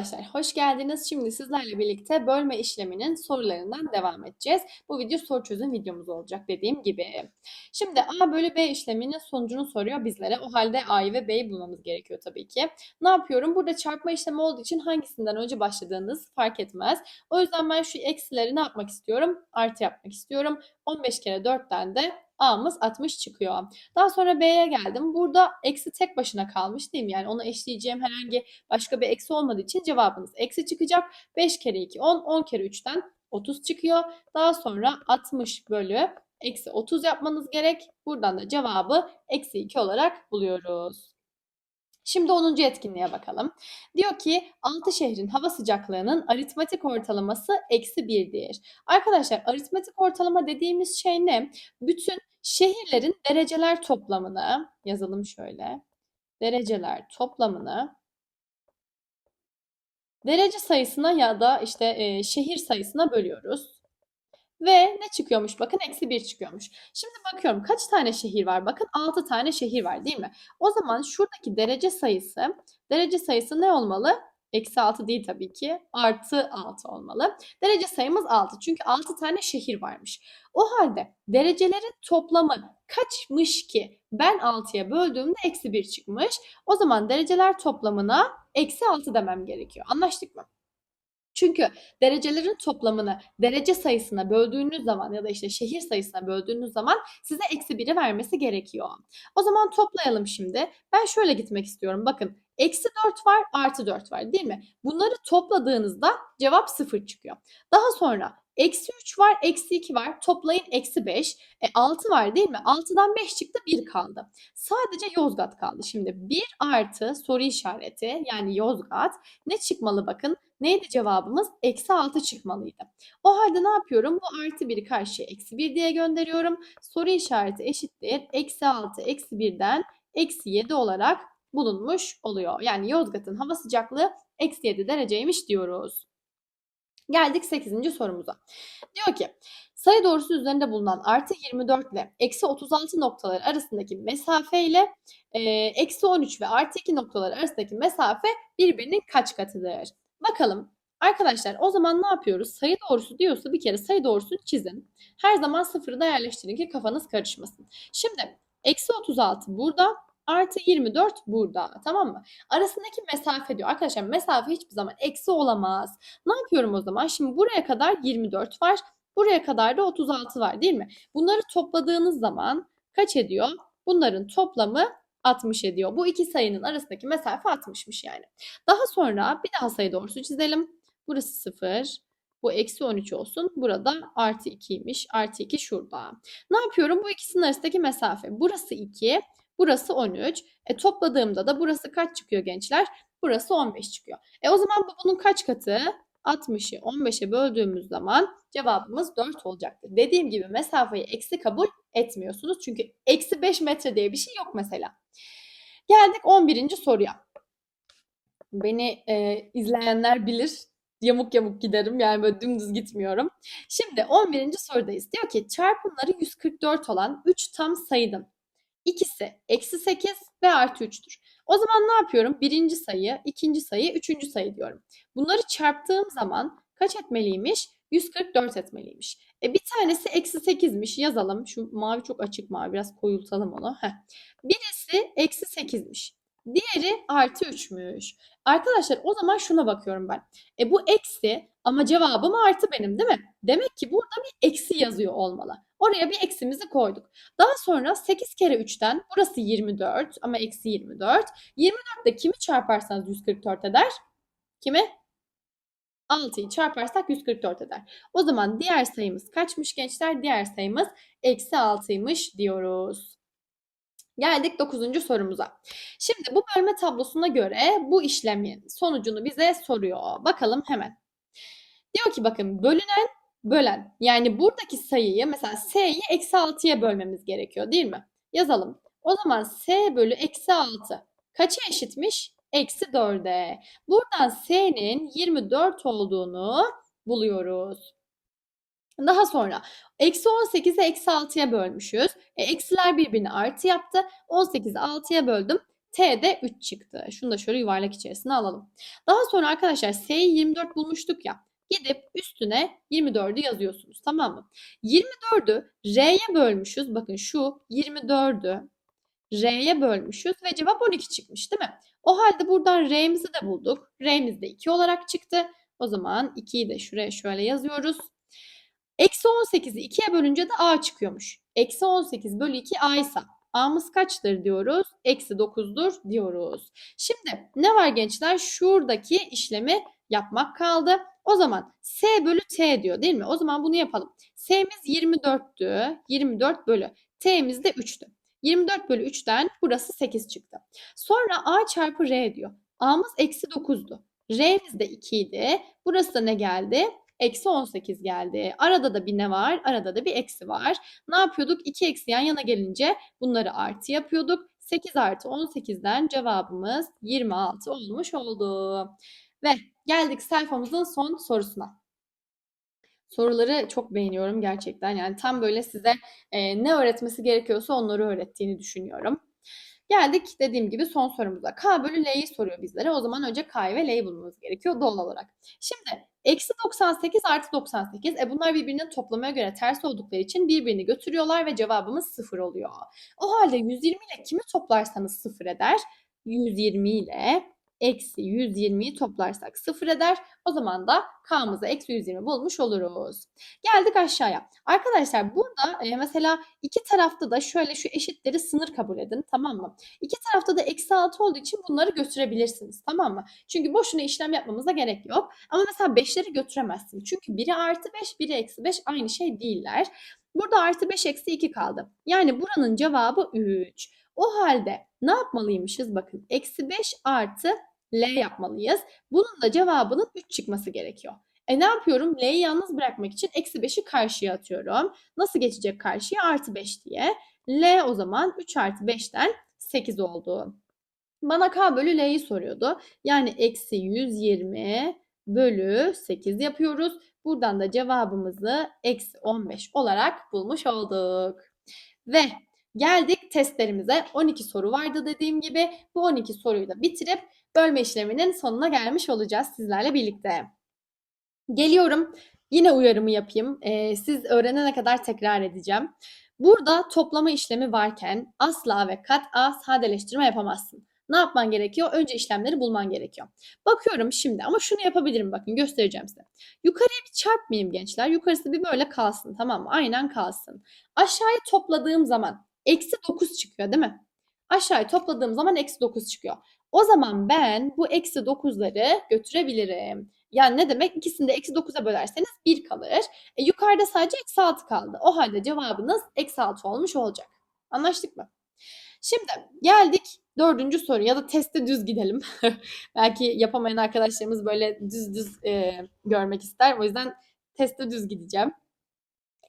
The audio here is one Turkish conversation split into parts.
arkadaşlar, hoş geldiniz. Şimdi sizlerle birlikte bölme işleminin sorularından devam edeceğiz. Bu video soru çözüm videomuz olacak dediğim gibi. Şimdi A bölü B işleminin sonucunu soruyor bizlere. O halde A'yı ve B'yi bulmamız gerekiyor tabii ki. Ne yapıyorum? Burada çarpma işlemi olduğu için hangisinden önce başladığınız fark etmez. O yüzden ben şu eksileri ne yapmak istiyorum? Artı yapmak istiyorum. 15 kere 4'ten de A'mız 60 çıkıyor. Daha sonra B'ye geldim. Burada eksi tek başına kalmış değil mi? Yani ona eşleyeceğim herhangi başka bir eksi olmadığı için cevabınız eksi çıkacak. 5 kere 2 10, 10 kere 3'ten 30 çıkıyor. Daha sonra 60 bölü eksi 30 yapmanız gerek. Buradan da cevabı eksi 2 olarak buluyoruz. Şimdi 10. etkinliğe bakalım. Diyor ki 6 şehrin hava sıcaklığının aritmetik ortalaması eksi 1'dir. Arkadaşlar aritmetik ortalama dediğimiz şey ne? Bütün şehirlerin dereceler toplamını yazalım şöyle. Dereceler toplamını derece sayısına ya da işte e, şehir sayısına bölüyoruz. Ve ne çıkıyormuş? Bakın eksi 1 çıkıyormuş. Şimdi bakıyorum kaç tane şehir var? Bakın 6 tane şehir var değil mi? O zaman şuradaki derece sayısı, derece sayısı ne olmalı? Eksi 6 değil tabii ki. Artı 6 olmalı. Derece sayımız 6. Çünkü 6 tane şehir varmış. O halde derecelerin toplamı kaçmış ki? Ben 6'ya böldüğümde eksi 1 çıkmış. O zaman dereceler toplamına eksi 6 demem gerekiyor. Anlaştık mı? Çünkü derecelerin toplamını derece sayısına böldüğünüz zaman ya da işte şehir sayısına böldüğünüz zaman size eksi 1'i vermesi gerekiyor. O zaman toplayalım şimdi. Ben şöyle gitmek istiyorum. Bakın eksi 4 var artı 4 var değil mi? Bunları topladığınızda cevap 0 çıkıyor. Daha sonra eksi 3 var eksi 2 var toplayın eksi 5. E 6 var değil mi? 6'dan 5 çıktı 1 kaldı. Sadece Yozgat kaldı. Şimdi 1 artı soru işareti yani Yozgat ne çıkmalı bakın. Neydi cevabımız? Eksi 6 çıkmalıydı. O halde ne yapıyorum? Bu artı 1'i karşıya eksi 1 diye gönderiyorum. Soru işareti eşittir. Eksi 6 eksi 1'den eksi 7 olarak bulunmuş oluyor. Yani Yozgat'ın hava sıcaklığı eksi 7 dereceymiş diyoruz. Geldik 8. sorumuza. Diyor ki sayı doğrusu üzerinde bulunan artı 24 ile eksi 36 noktaları arasındaki mesafe ile e, eksi 13 ve artı 2 noktaları arasındaki mesafe birbirinin kaç katıdır? Bakalım. Arkadaşlar o zaman ne yapıyoruz? Sayı doğrusu diyorsa bir kere sayı doğrusunu çizin. Her zaman sıfırı da yerleştirin ki kafanız karışmasın. Şimdi eksi 36 burada artı 24 burada tamam mı? Arasındaki mesafe diyor. Arkadaşlar mesafe hiçbir zaman eksi olamaz. Ne yapıyorum o zaman? Şimdi buraya kadar 24 var. Buraya kadar da 36 var değil mi? Bunları topladığınız zaman kaç ediyor? Bunların toplamı 60 ediyor. Bu iki sayının arasındaki mesafe 60'mış yani. Daha sonra bir daha sayı doğrusu çizelim. Burası 0. Bu eksi 13 olsun. Burada artı 2'ymiş. Artı 2 şurada. Ne yapıyorum? Bu ikisinin arasındaki mesafe. Burası 2. Burası 13. E topladığımda da burası kaç çıkıyor gençler? Burası 15 çıkıyor. E o zaman bu bunun kaç katı? 60'ı 15'e böldüğümüz zaman cevabımız 4 olacaktır. Dediğim gibi mesafeyi eksi kabul etmiyorsunuz. Çünkü eksi 5 metre diye bir şey yok mesela. Geldik 11. soruya. Beni e, izleyenler bilir. Yamuk yamuk giderim yani böyle dümdüz gitmiyorum. Şimdi 11. sorudayız. Diyor ki çarpımları 144 olan 3 tam sayının ikisi eksi 8 ve artı 3'tür. O zaman ne yapıyorum? Birinci sayı, ikinci sayı, üçüncü sayı diyorum. Bunları çarptığım zaman kaç etmeliymiş? 144 etmeliymiş. E bir tanesi eksi 8'miş yazalım. Şu mavi çok açık mavi biraz koyultalım onu. Heh. Birisi eksi 8'miş. Diğeri artı 3'müş. Arkadaşlar o zaman şuna bakıyorum ben. E bu eksi ama cevabım artı benim değil mi? Demek ki burada bir eksi yazıyor olmalı. Oraya bir eksimizi koyduk. Daha sonra 8 kere 3'ten burası 24 ama eksi 24. 24 de kimi çarparsanız 144 eder? Kimi? 6'yı çarparsak 144 eder. O zaman diğer sayımız kaçmış gençler? Diğer sayımız eksi 6'ymış diyoruz. Geldik 9. sorumuza. Şimdi bu bölme tablosuna göre bu işlemin sonucunu bize soruyor. Bakalım hemen. Diyor ki bakın bölünen bölen yani buradaki sayıyı mesela s'yi eksi 6'ya bölmemiz gerekiyor değil mi? Yazalım. O zaman s bölü eksi 6 kaça eşitmiş? Eksi 4'e. Buradan s'nin 24 olduğunu buluyoruz. Daha sonra eksi 18'i eksi 6'ya bölmüşüz. E, eksiler birbirini artı yaptı. 18'i 6'ya böldüm. T de 3 çıktı. Şunu da şöyle yuvarlak içerisine alalım. Daha sonra arkadaşlar S'yi 24 bulmuştuk ya. Gidip üstüne 24'ü yazıyorsunuz tamam mı? 24'ü R'ye bölmüşüz. Bakın şu 24'ü R'ye bölmüşüz ve cevap 12 çıkmış değil mi? O halde buradan R'mizi de bulduk. R'miz de 2 olarak çıktı. O zaman 2'yi de şuraya şöyle yazıyoruz. Eksi 18'i 2'ye bölünce de A çıkıyormuş. Eksi 18 bölü 2 A ise A'mız kaçtır diyoruz? Eksi 9'dur diyoruz. Şimdi ne var gençler? Şuradaki işlemi yapmak kaldı. O zaman S bölü T diyor değil mi? O zaman bunu yapalım. S'miz 24'tü. 24 bölü. T'miz de 3'tü. 24 bölü 3'ten burası 8 çıktı. Sonra A çarpı R diyor. A'mız eksi 9'du. R'miz de 2 idi. Burası da ne geldi? Eksi 18 geldi. Arada da bir ne var? Arada da bir eksi var. Ne yapıyorduk? 2 eksi yan yana gelince bunları artı yapıyorduk. 8 artı 18'den cevabımız 26 olmuş oldu. Ve geldik sayfamızın son sorusuna. Soruları çok beğeniyorum gerçekten. Yani tam böyle size e, ne öğretmesi gerekiyorsa onları öğrettiğini düşünüyorum. Geldik dediğim gibi son sorumuza. K bölü L'yi soruyor bizlere. O zaman önce K'yı ve L'yi bulmamız gerekiyor doğal olarak. Şimdi eksi 98 artı 98. E bunlar birbirinin toplamaya göre ters oldukları için birbirini götürüyorlar ve cevabımız 0 oluyor. O halde 120 ile kimi toplarsanız 0 eder. 120 ile eksi 120'yi toplarsak 0 eder. O zaman da K'mızı eksi 120 bulmuş oluruz. Geldik aşağıya. Arkadaşlar burada e, mesela iki tarafta da şöyle şu eşitleri sınır kabul edin tamam mı? İki tarafta da eksi 6 olduğu için bunları götürebilirsiniz tamam mı? Çünkü boşuna işlem yapmamıza gerek yok. Ama mesela 5'leri götüremezsiniz. Çünkü biri artı 5, biri eksi 5 aynı şey değiller. Burada artı 5 eksi 2 kaldı. Yani buranın cevabı 3. O halde ne yapmalıymışız? Bakın eksi 5 artı L yapmalıyız. Bunun da cevabının 3 çıkması gerekiyor. E ne yapıyorum? L'yi yalnız bırakmak için eksi 5'i karşıya atıyorum. Nasıl geçecek karşıya? Artı 5 diye. L o zaman 3 artı 5'ten 8 oldu. Bana K bölü L'yi soruyordu. Yani eksi 120 bölü 8 yapıyoruz. Buradan da cevabımızı eksi 15 olarak bulmuş olduk. Ve geldik testlerimize. 12 soru vardı dediğim gibi. Bu 12 soruyu da bitirip bölme işleminin sonuna gelmiş olacağız sizlerle birlikte. Geliyorum. Yine uyarımı yapayım. Ee, siz öğrenene kadar tekrar edeceğim. Burada toplama işlemi varken asla ve kat'a sadeleştirme yapamazsın. Ne yapman gerekiyor? Önce işlemleri bulman gerekiyor. Bakıyorum şimdi ama şunu yapabilirim bakın göstereceğim size. Yukarıya bir çarpmayayım gençler. Yukarısı bir böyle kalsın tamam mı? Aynen kalsın. Aşağıya topladığım zaman eksi 9 çıkıyor değil mi? Aşağıya topladığım zaman eksi 9 çıkıyor. O zaman ben bu eksi 9'ları götürebilirim. Yani ne demek? İkisini de eksi 9'a bölerseniz 1 kalır. E, yukarıda sadece eksi 6 kaldı. O halde cevabınız eksi 6 olmuş olacak. Anlaştık mı? Şimdi geldik dördüncü soru ya da teste düz gidelim. Belki yapamayan arkadaşlarımız böyle düz düz e, görmek ister. O yüzden teste düz gideceğim.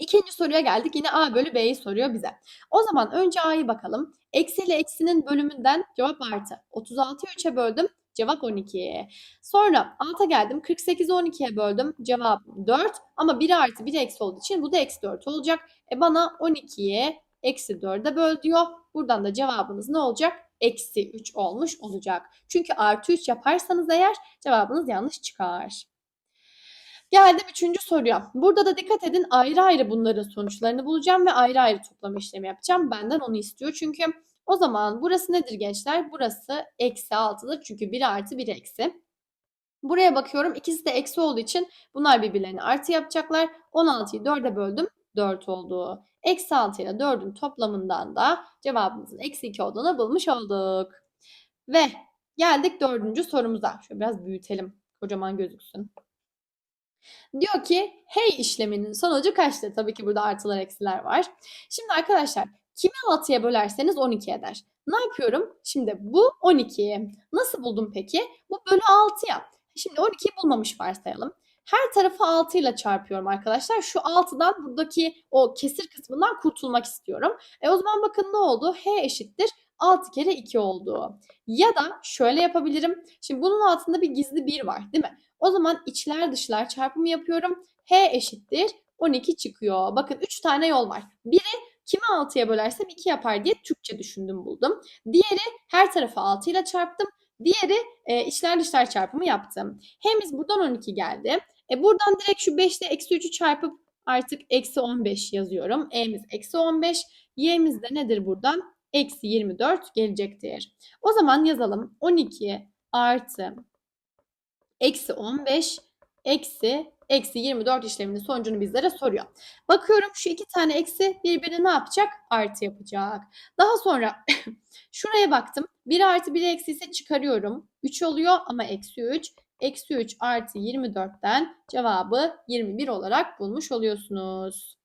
İkinci soruya geldik. Yine A bölü B'yi soruyor bize. O zaman önce A'yı bakalım. Eksi ile eksinin bölümünden cevap artı. 36'yı 3'e böldüm. Cevap 12. Sonra alta geldim. 48'i 12'ye böldüm. Cevap 4. Ama 1 artı 1 eksi olduğu için bu da eksi 4 olacak. E bana 12'ye eksi 4'e böl diyor. Buradan da cevabınız ne olacak? Eksi 3 olmuş olacak. Çünkü artı 3 yaparsanız eğer cevabınız yanlış çıkar. Geldim üçüncü soruya. Burada da dikkat edin ayrı ayrı bunların sonuçlarını bulacağım ve ayrı ayrı toplama işlemi yapacağım. Benden onu istiyor. Çünkü o zaman burası nedir gençler? Burası eksi 6'dır. Çünkü 1 artı 1 eksi. Buraya bakıyorum. İkisi de eksi olduğu için bunlar birbirlerini artı yapacaklar. 16'yı 4'e böldüm. 4 oldu. Eksi 6 ile 4'ün toplamından da cevabımızın eksi 2 olduğunu bulmuş olduk. Ve geldik dördüncü sorumuza. Şöyle biraz büyütelim. Kocaman gözüksün. Diyor ki hey işleminin sonucu kaçtır? Tabii ki burada artılar eksiler var. Şimdi arkadaşlar kimi 6'ya bölerseniz 12 eder. Ne yapıyorum? Şimdi bu 12. Nasıl buldum peki? Bu bölü 6 ya. Şimdi 12'yi bulmamış varsayalım. Her tarafı 6 ile çarpıyorum arkadaşlar. Şu 6'dan buradaki o kesir kısmından kurtulmak istiyorum. E o zaman bakın ne oldu? H eşittir 6 kere 2 oldu. Ya da şöyle yapabilirim. Şimdi bunun altında bir gizli 1 var değil mi? O zaman içler dışlar çarpımı yapıyorum. H eşittir 12 çıkıyor. Bakın 3 tane yol var. Biri Kimi 6'ya bölersem 2 yapar diye Türkçe düşündüm buldum. Diğeri her tarafı 6 ile çarptım. Diğeri e, içler dışlar çarpımı yaptım. H'miz buradan 12 geldi. E, buradan direkt şu 5 ile eksi 3'ü çarpıp artık eksi 15 yazıyorum. E'miz eksi 15. Y'miz de nedir buradan? Eksi 24 gelecektir. O zaman yazalım. 12 artı eksi 15 eksi eksi 24 işleminin sonucunu bizlere soruyor. Bakıyorum şu iki tane eksi birbirini ne yapacak? Artı yapacak. Daha sonra şuraya baktım. 1 artı 1 eksi ise çıkarıyorum. 3 oluyor ama eksi 3. Eksi 3 artı 24'ten cevabı 21 olarak bulmuş oluyorsunuz.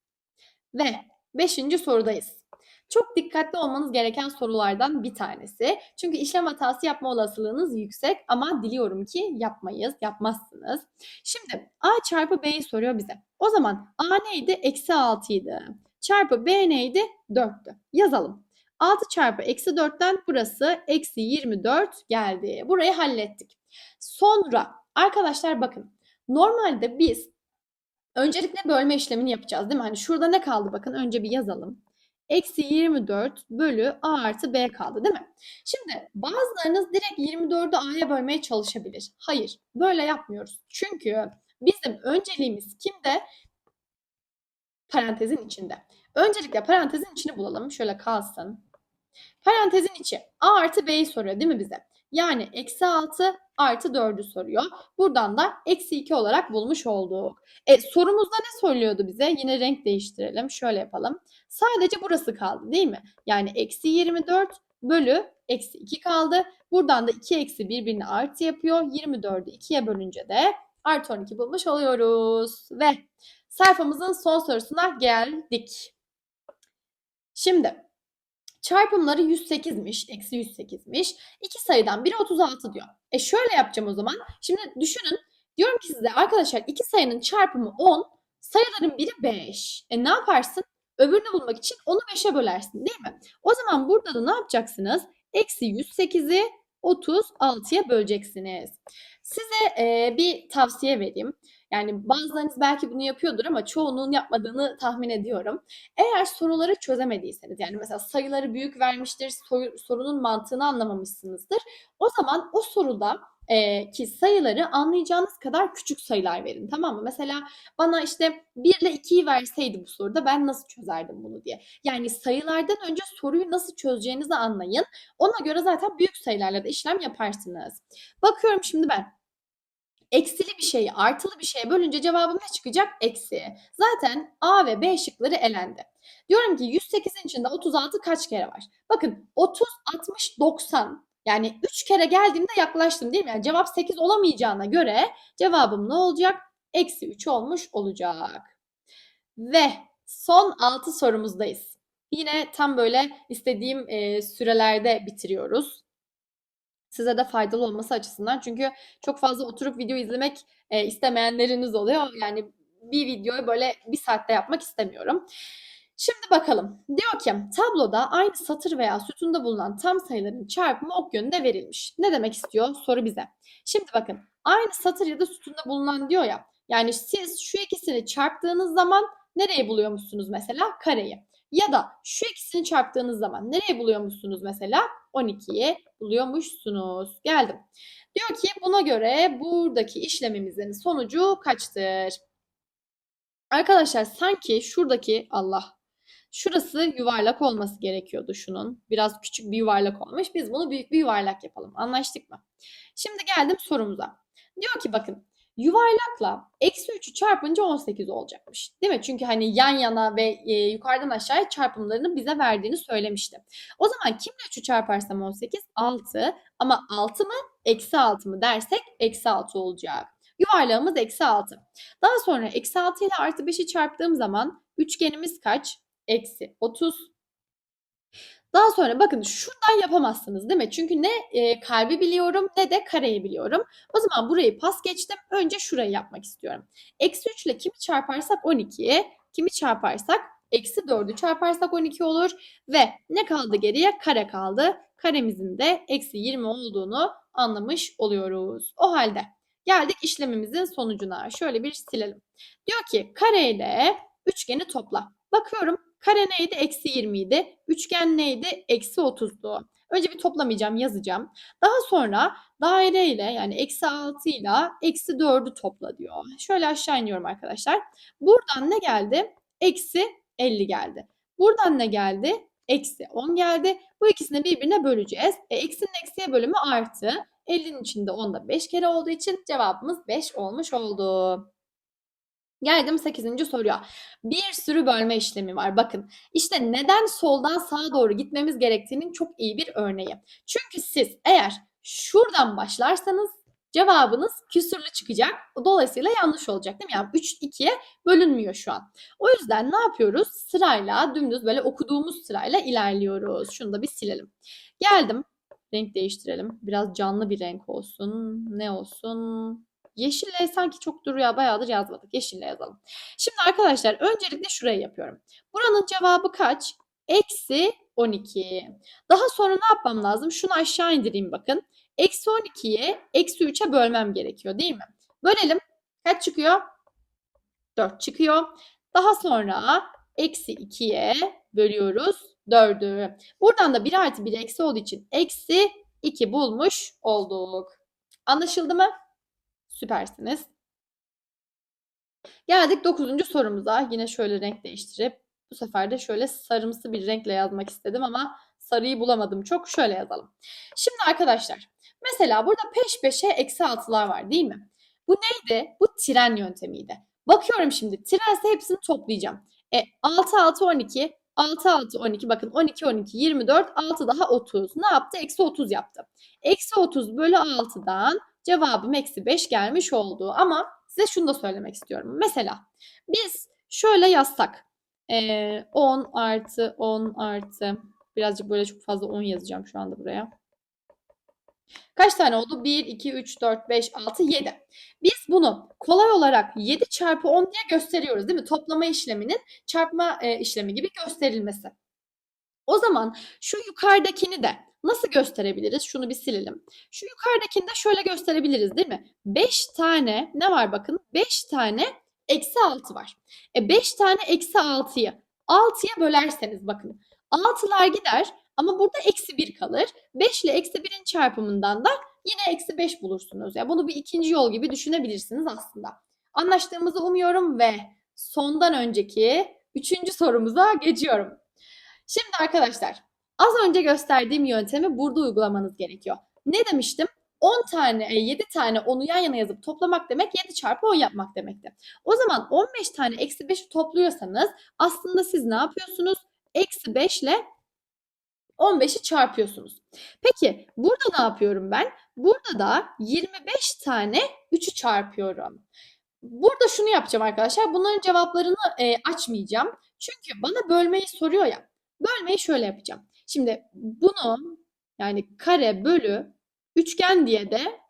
Ve 5. sorudayız. Çok dikkatli olmanız gereken sorulardan bir tanesi. Çünkü işlem hatası yapma olasılığınız yüksek ama diliyorum ki yapmayız, yapmazsınız. Şimdi A çarpı B'yi soruyor bize. O zaman A neydi? Eksi 6 idi. Çarpı B neydi? 4'tü. Yazalım. 6 çarpı eksi 4'ten burası eksi 24 geldi. Burayı hallettik. Sonra arkadaşlar bakın normalde biz öncelikle bölme işlemini yapacağız değil mi? Hani şurada ne kaldı bakın önce bir yazalım eksi 24 bölü a artı b kaldı değil mi? Şimdi bazılarınız direkt 24'ü a'ya bölmeye çalışabilir. Hayır böyle yapmıyoruz. Çünkü bizim önceliğimiz kimde? Parantezin içinde. Öncelikle parantezin içini bulalım. Şöyle kalsın. Parantezin içi a artı b'yi soruyor değil mi bize? Yani eksi 6 artı 4'ü soruyor. Buradan da eksi 2 olarak bulmuş olduk. E, sorumuzda ne söylüyordu bize? Yine renk değiştirelim. Şöyle yapalım. Sadece burası kaldı değil mi? Yani eksi 24 bölü eksi 2 kaldı. Buradan da 2 eksi birbirini artı yapıyor. 24'ü 2'ye bölünce de artı 12 bulmuş oluyoruz. Ve sayfamızın son sorusuna geldik. Şimdi Çarpımları 108'miş, eksi 108'miş. İki sayıdan biri 36 diyor. E şöyle yapacağım o zaman. Şimdi düşünün. Diyorum ki size arkadaşlar iki sayının çarpımı 10, sayıların biri 5. E ne yaparsın? Öbürünü bulmak için onu 5'e bölersin değil mi? O zaman burada da ne yapacaksınız? Eksi 108'i 36'ya böleceksiniz. Size e, bir tavsiye vereyim. Yani bazılarınız belki bunu yapıyordur ama çoğunun yapmadığını tahmin ediyorum. Eğer soruları çözemediyseniz yani mesela sayıları büyük vermiştir, sorunun mantığını anlamamışsınızdır. O zaman o soruda e, ki sayıları anlayacağınız kadar küçük sayılar verin tamam mı? Mesela bana işte 1 ile 2'yi verseydi bu soruda ben nasıl çözerdim bunu diye. Yani sayılardan önce soruyu nasıl çözeceğinizi anlayın. Ona göre zaten büyük sayılarla da işlem yaparsınız. Bakıyorum şimdi ben eksili bir şeyi artılı bir şeye bölünce cevabım ne çıkacak? Eksi. Zaten A ve B şıkları elendi. Diyorum ki 108'in içinde 36 kaç kere var? Bakın 30, 60, 90. Yani 3 kere geldiğimde yaklaştım değil mi? Yani cevap 8 olamayacağına göre cevabım ne olacak? Eksi 3 olmuş olacak. Ve son 6 sorumuzdayız. Yine tam böyle istediğim e, sürelerde bitiriyoruz size de faydalı olması açısından. Çünkü çok fazla oturup video izlemek e, istemeyenleriniz oluyor. Yani bir videoyu böyle bir saatte yapmak istemiyorum. Şimdi bakalım. Diyor ki tabloda aynı satır veya sütunda bulunan tam sayıların çarpımı ok yönünde verilmiş. Ne demek istiyor? Soru bize. Şimdi bakın aynı satır ya da sütunda bulunan diyor ya. Yani siz şu ikisini çarptığınız zaman nereyi buluyormuşsunuz mesela? Kareyi. Ya da şu ikisini çarptığınız zaman nereye buluyormuşsunuz mesela? 12'yi buluyormuşsunuz. Geldim. Diyor ki buna göre buradaki işlemimizin sonucu kaçtır? Arkadaşlar sanki şuradaki Allah şurası yuvarlak olması gerekiyordu şunun. Biraz küçük bir yuvarlak olmuş. Biz bunu büyük bir yuvarlak yapalım. Anlaştık mı? Şimdi geldim sorumuza. Diyor ki bakın Yuvarlakla eksi 3'ü çarpınca 18 olacakmış. Değil mi? Çünkü hani yan yana ve e, yukarıdan aşağıya çarpımlarını bize verdiğini söylemişti. O zaman kimle 3'ü çarparsam 18? 6. Ama 6 mı? Eksi 6 mı dersek eksi 6 olacak. Yuvarlağımız eksi 6. Daha sonra eksi 6 ile artı 5'i çarptığım zaman üçgenimiz kaç? Eksi 30. Daha sonra bakın şuradan yapamazsınız değil mi? Çünkü ne e, kalbi biliyorum ne de kareyi biliyorum. O zaman burayı pas geçtim. Önce şurayı yapmak istiyorum. Eksi 3 ile kimi çarparsak 12'ye, kimi çarparsak eksi 4'ü çarparsak 12 olur. Ve ne kaldı geriye? Kare kaldı. Karemizin de eksi 20 olduğunu anlamış oluyoruz. O halde geldik işlemimizin sonucuna. Şöyle bir silelim. Diyor ki kare ile üçgeni topla. Bakıyorum Kare neydi? Eksi 20 idi. Üçgen neydi? Eksi 30'du. Önce bir toplamayacağım, yazacağım. Daha sonra daire ile yani eksi 6 ile eksi 4'ü topla diyor. Şöyle aşağı iniyorum arkadaşlar. Buradan ne geldi? Eksi 50 geldi. Buradan ne geldi? Eksi 10 geldi. Bu ikisini birbirine böleceğiz. E, eksinin eksiye bölümü artı. 50'nin içinde 10 da 5 kere olduğu için cevabımız 5 olmuş oldu. Geldim 8. soruya. Bir sürü bölme işlemi var. Bakın işte neden soldan sağa doğru gitmemiz gerektiğinin çok iyi bir örneği. Çünkü siz eğer şuradan başlarsanız cevabınız küsürlü çıkacak. Dolayısıyla yanlış olacak değil mi? Yani 3 2'ye bölünmüyor şu an. O yüzden ne yapıyoruz? Sırayla dümdüz böyle okuduğumuz sırayla ilerliyoruz. Şunu da bir silelim. Geldim. Renk değiştirelim. Biraz canlı bir renk olsun. Ne olsun? Yeşille sanki çok duruyor. Bayağıdır yazmadık. Yeşille yazalım. Şimdi arkadaşlar öncelikle şurayı yapıyorum. Buranın cevabı kaç? Eksi 12. Daha sonra ne yapmam lazım? Şunu aşağı indireyim bakın. Eksi 12'yi eksi 3'e bölmem gerekiyor değil mi? Bölelim. Kaç çıkıyor? 4 çıkıyor. Daha sonra eksi 2'ye bölüyoruz 4'ü. Buradan da 1 artı 1 eksi olduğu için eksi 2 bulmuş olduk. Anlaşıldı mı? Süpersiniz. Geldik 9. sorumuza. Yine şöyle renk değiştirip bu sefer de şöyle sarımsı bir renkle yazmak istedim ama sarıyı bulamadım çok. Şöyle yazalım. Şimdi arkadaşlar mesela burada peş peşe eksi altılar var değil mi? Bu neydi? Bu tren yöntemiydi. Bakıyorum şimdi trense hepsini toplayacağım. E 6 6 12 6 6 12 bakın 12 12 24 6 daha 30. Ne yaptı? Eksi 30 yaptı. Eksi 30 bölü 6'dan cevabım eksi 5 gelmiş oldu. Ama size şunu da söylemek istiyorum. Mesela biz şöyle yazsak. E, 10 artı 10 artı birazcık böyle çok fazla 10 yazacağım şu anda buraya. Kaç tane oldu? 1, 2, 3, 4, 5, 6, 7. Biz bunu kolay olarak 7 çarpı 10 diye gösteriyoruz değil mi? Toplama işleminin çarpma e, işlemi gibi gösterilmesi. O zaman şu yukarıdakini de nasıl gösterebiliriz? Şunu bir silelim. Şu yukarıdakini de şöyle gösterebiliriz değil mi? 5 tane ne var bakın? 5 tane eksi 6 var. E 5 tane eksi 6'yı 6'ya bölerseniz bakın. 6'lar gider ama burada eksi 1 kalır. 5 ile eksi 1'in çarpımından da yine eksi 5 bulursunuz. Yani bunu bir ikinci yol gibi düşünebilirsiniz aslında. Anlaştığımızı umuyorum ve sondan önceki üçüncü sorumuza geçiyorum. Şimdi arkadaşlar az önce gösterdiğim yöntemi burada uygulamanız gerekiyor. Ne demiştim? 10 tane, 7 tane 10'u yan yana yazıp toplamak demek 7 çarpı 10 yapmak demekti. O zaman 15 tane eksi 5'i topluyorsanız aslında siz ne yapıyorsunuz? Eksi 5 ile 15'i çarpıyorsunuz. Peki burada ne yapıyorum ben? Burada da 25 tane 3'ü çarpıyorum. Burada şunu yapacağım arkadaşlar. Bunların cevaplarını e, açmayacağım. Çünkü bana bölmeyi soruyor ya. Bölmeyi şöyle yapacağım. Şimdi bunu yani kare bölü üçgen diye de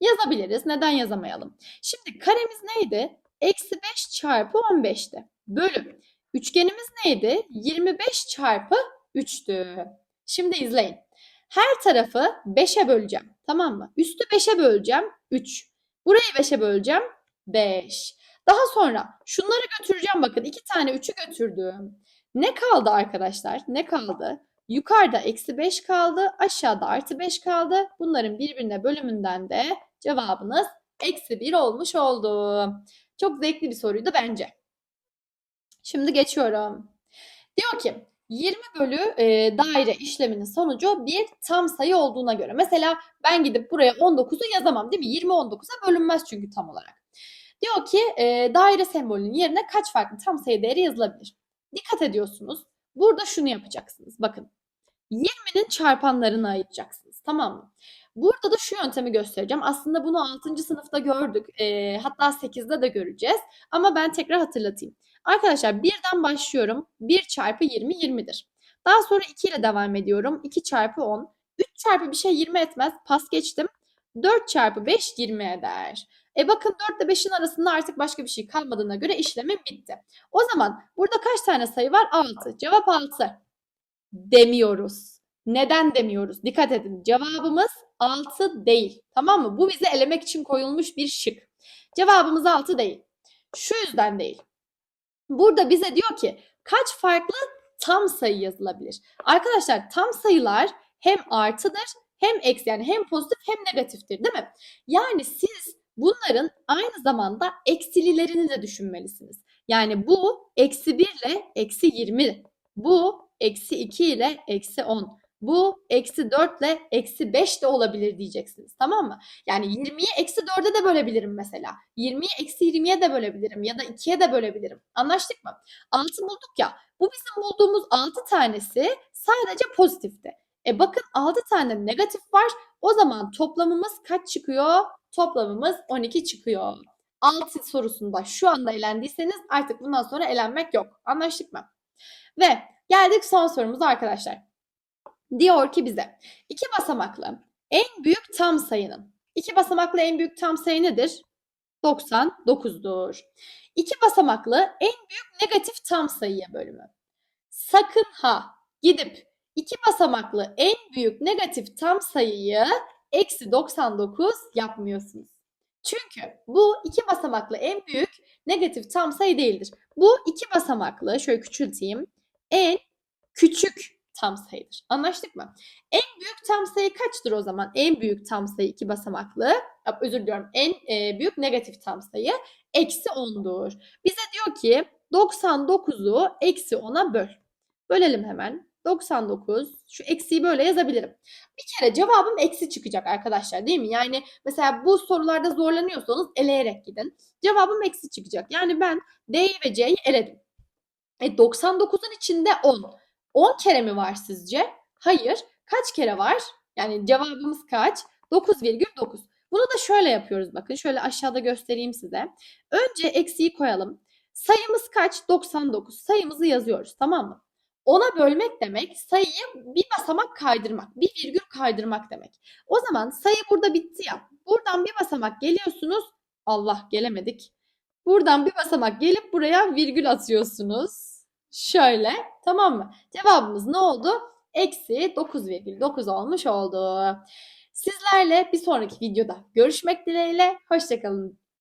yazabiliriz. Neden yazamayalım? Şimdi karemiz neydi? Eksi 5 çarpı 15'ti. Bölü. Üçgenimiz neydi? 25 çarpı 3'tü. Şimdi izleyin. Her tarafı 5'e böleceğim. Tamam mı? Üstü 5'e böleceğim. 3. Burayı 5'e böleceğim. 5. Daha sonra şunları götüreceğim. Bakın iki tane 3'ü götürdüm. Ne kaldı arkadaşlar? Ne kaldı? Yukarıda eksi 5 kaldı. Aşağıda artı 5 kaldı. Bunların birbirine bölümünden de cevabınız eksi 1 olmuş oldu. Çok zevkli bir soruydu bence. Şimdi geçiyorum. Diyor ki 20 bölü e, daire işleminin sonucu bir tam sayı olduğuna göre. Mesela ben gidip buraya 19'u yazamam değil mi? 20 19'a bölünmez çünkü tam olarak. Diyor ki e, daire sembolünün yerine kaç farklı tam sayı değeri yazılabilir? Dikkat ediyorsunuz. Burada şunu yapacaksınız. Bakın 20'nin çarpanlarını ayıracaksınız. Tamam mı? Burada da şu yöntemi göstereceğim. Aslında bunu 6. sınıfta gördük. E, hatta 8'de de göreceğiz. Ama ben tekrar hatırlatayım. Arkadaşlar birden başlıyorum. 1 çarpı 20 20'dir. Daha sonra 2 ile devam ediyorum. 2 çarpı 10. 3 çarpı bir şey 20 etmez. Pas geçtim. 4 çarpı 5 20 eder. E bakın 4 ile 5'in arasında artık başka bir şey kalmadığına göre işlemim bitti. O zaman burada kaç tane sayı var? 6. Cevap 6. Demiyoruz. Neden demiyoruz? Dikkat edin. Cevabımız 6 değil. Tamam mı? Bu bizi elemek için koyulmuş bir şık. Cevabımız 6 değil. Şu yüzden değil. Burada bize diyor ki kaç farklı tam sayı yazılabilir? Arkadaşlar tam sayılar hem artıdır hem eksi yani hem pozitif hem negatiftir değil mi? Yani siz bunların aynı zamanda eksililerini de düşünmelisiniz. Yani bu eksi 1 ile eksi 20. Bu eksi 2 ile eksi 10. Bu eksi 4 ile eksi 5 de olabilir diyeceksiniz. Tamam mı? Yani 20'yi eksi 4'e de bölebilirim mesela. 20'yi eksi 20'ye de bölebilirim ya da 2'ye de bölebilirim. Anlaştık mı? 6 bulduk ya. Bu bizim bulduğumuz 6 tanesi sadece pozitifti. E bakın 6 tane negatif var. O zaman toplamımız kaç çıkıyor? Toplamımız 12 çıkıyor. 6 sorusunda şu anda elendiyseniz artık bundan sonra elenmek yok. Anlaştık mı? Ve geldik son sorumuza arkadaşlar. Diyor ki bize iki basamaklı en büyük tam sayının iki basamaklı en büyük tam sayı nedir? 99'dur. İki basamaklı en büyük negatif tam sayıya bölümü. Sakın ha gidip iki basamaklı en büyük negatif tam sayıyı eksi 99 yapmıyorsunuz. Çünkü bu iki basamaklı en büyük negatif tam sayı değildir. Bu iki basamaklı, şöyle küçülteyim, en küçük tam sayıdır. Anlaştık mı? En büyük tam sayı kaçtır o zaman? En büyük tam sayı iki basamaklı, özür diliyorum, en e, büyük negatif tam sayı eksi 10'dur. Bize diyor ki 99'u eksi 10'a böl. Bölelim hemen. 99. Şu eksiği böyle yazabilirim. Bir kere cevabım eksi çıkacak arkadaşlar değil mi? Yani mesela bu sorularda zorlanıyorsanız eleyerek gidin. Cevabım eksi çıkacak. Yani ben D'yi ve C'yi eledim. E 99'un içinde 10. 10 kere mi var sizce? Hayır. Kaç kere var? Yani cevabımız kaç? 9,9. Bunu da şöyle yapıyoruz bakın. Şöyle aşağıda göstereyim size. Önce eksiği koyalım. Sayımız kaç? 99. Sayımızı yazıyoruz tamam mı? Ona bölmek demek sayıyı bir basamak kaydırmak, bir virgül kaydırmak demek. O zaman sayı burada bitti ya. Buradan bir basamak geliyorsunuz. Allah gelemedik. Buradan bir basamak gelip buraya virgül atıyorsunuz. Şöyle tamam mı? Cevabımız ne oldu? Eksi 9,9 olmuş oldu. Sizlerle bir sonraki videoda görüşmek dileğiyle. Hoşçakalın.